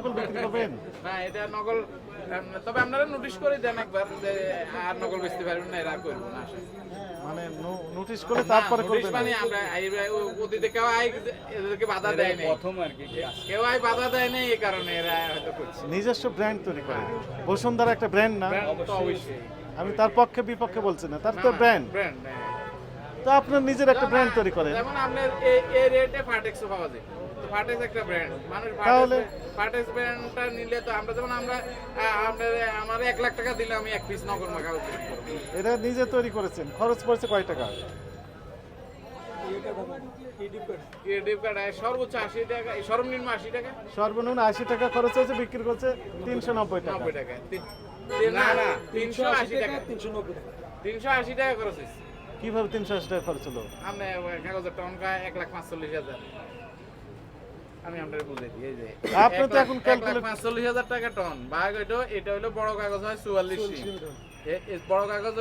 নকল বিক্রি করবেন না এটা নকল তবে আপনারা নোটিশ করে দেন একবার যে আর নকল বেচতে পারবেন না এরা করব না আশা মানে নোটিশ করে তারপরে করবেন মানে আমরা অতীতে কেউ আই এদেরকে বাধা দেয় নাই। প্রথম আর কি কেউ আই বাধা দেয় নাই এই কারণে এরা হয়তো করছে। নিজস্ব ব্র্যান্ড তৈরি করে। বসুন্ধরা একটা ব্র্যান্ড না? অবশ্যই। আমি তার পক্ষে বিপক্ষে বলছি না তার তো ব্র্যান্ড ব্র্যান্ড তো আপনার নিজের একটা ব্র্যান্ড তৈরি করেন। যেমন আপনার এই এই রেটে ফাটেক্সও পাওয়া যায়। তো একটা ব্র্যান্ড মানুষ তাহলে? ব্র্যান্ডটা নিলে তো আমরা যেমন আমরা আপনার আমার এক লাখ টাকা দিলে আমি এক পিস নগর মাখা এটা নিজে তৈরি করেছেন। খরচ পড়ছে কয় টাকা? সর্বোচ্চ আশি টাকা সর্বনিম্ন আশি টাকা? সর্বনিম্ন আশি টাকা খরচ হয়েছে বিক্রি করছে তিনশো নব্বই টাকা। নব্বই টাকা। না না তিনশো আশি টাকা তিনশো আশি টাকা খরচ হয়েছে। কীভাবে তিনশো আশি টাকা খরচ হলো? আপনি ওই কাগজের টনকা এক লাখ পাঁচচল্লিশ হাজার। আমি আপনার বুঝে দিই যে আপনি তো এখন এক লাখ calculate- পাঁচচল্লিশ হাজার টাকা টন। বাঘ এটা বড় কাগজ হয় চুয়াল্লিশ বড় কাগজ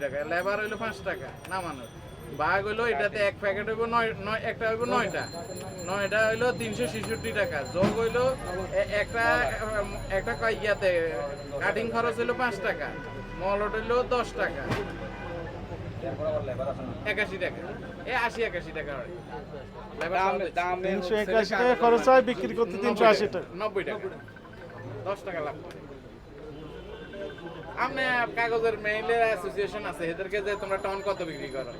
টাকা লেবার হইল পাঁচ টাকা নামানোর। এটাতে এক প্যাকেট হইব নয় নয় একটা হইব নয়টা। নয়টা হইল তিনশো ছেষট্টি টাকা যোগ হইল একটা একটা ইয়াতে কাটিং খরচ হইল পাঁচ টাকা মলট হইল দশ টাকা। একাশি টাকা। এ আশি একাশি টাকা লেবার দাম সহ দিচ্ছে। দাম তিনশো একাশি টাকা খরচ হয় বিক্রি করতে তিনশো আশি টাকা। নব্বই টাকা। দশ টাকা লাভ করে। আপনি কাগজের মেইলের অ্যাসোসিয়েশন আছে। এদেরকে যে তোমরা টন কত বিক্রি করো?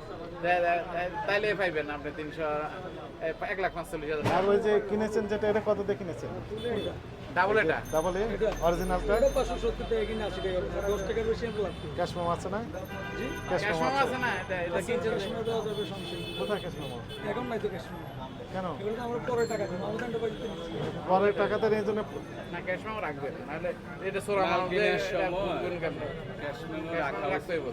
তাইলে পাইবেন আপনি তিনশো এক লাখ পাঁচচল্লিশ হাজার আর ওই যে কিনেছেন যেটা এটা কত দিয়ে কিনেছেন? ডাবল এটা? ডাবল এ অরিজিনালটা পাঁচশো সত্তর টাকা কিনে আশি টাকা দশ টাকার বেশি আমি লাভ করি। ক্যাশ মেমো আছে না? ক্যাশ ক্যাশ মেমো মেমো আছে। না? এটা এটা কিনছেন যে- ক্যাশমেমো দেওয়া যাবে সংশয় কোথায় ক্যাশ মেমো এখন নাই তো ক্যাশমেমো কেন? এগুলো তো আমরা পরে টাকা দেবো। আমাদের টাকা দিতে পরের টাকাতে এই জন্য না ক্যাশ মেমো রাখবেন নাহলে এটা সোরা মাল দিয়ে এটা বুঝবেন কেমনে? ক্যাশ মেমো ক্যাশ রাখা মেমো রাখতে হইব।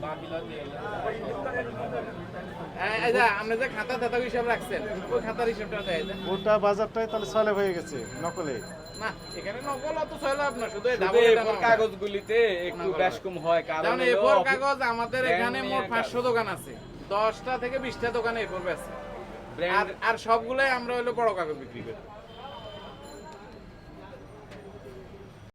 এই- এই যে খাতা খাতা হিসাব রাখছেন ওই খাতার হিসাবটা দেয় ওটা বাজারটাই তাহলে ছলে হয়ে গেছে নকলে না এখানে অত শুধু। কাগজগুলিতে একটু। কম হয় কারণ কাগজ আমাদের এখানে মোট কাজ। পাঁচশো দোকান আছে দশটা থেকে বিশটা দোকানে এফোর আছে আর সবগুলাই আর সবগুলোই আমরা হলো বড় কাগজ বিক্রি করি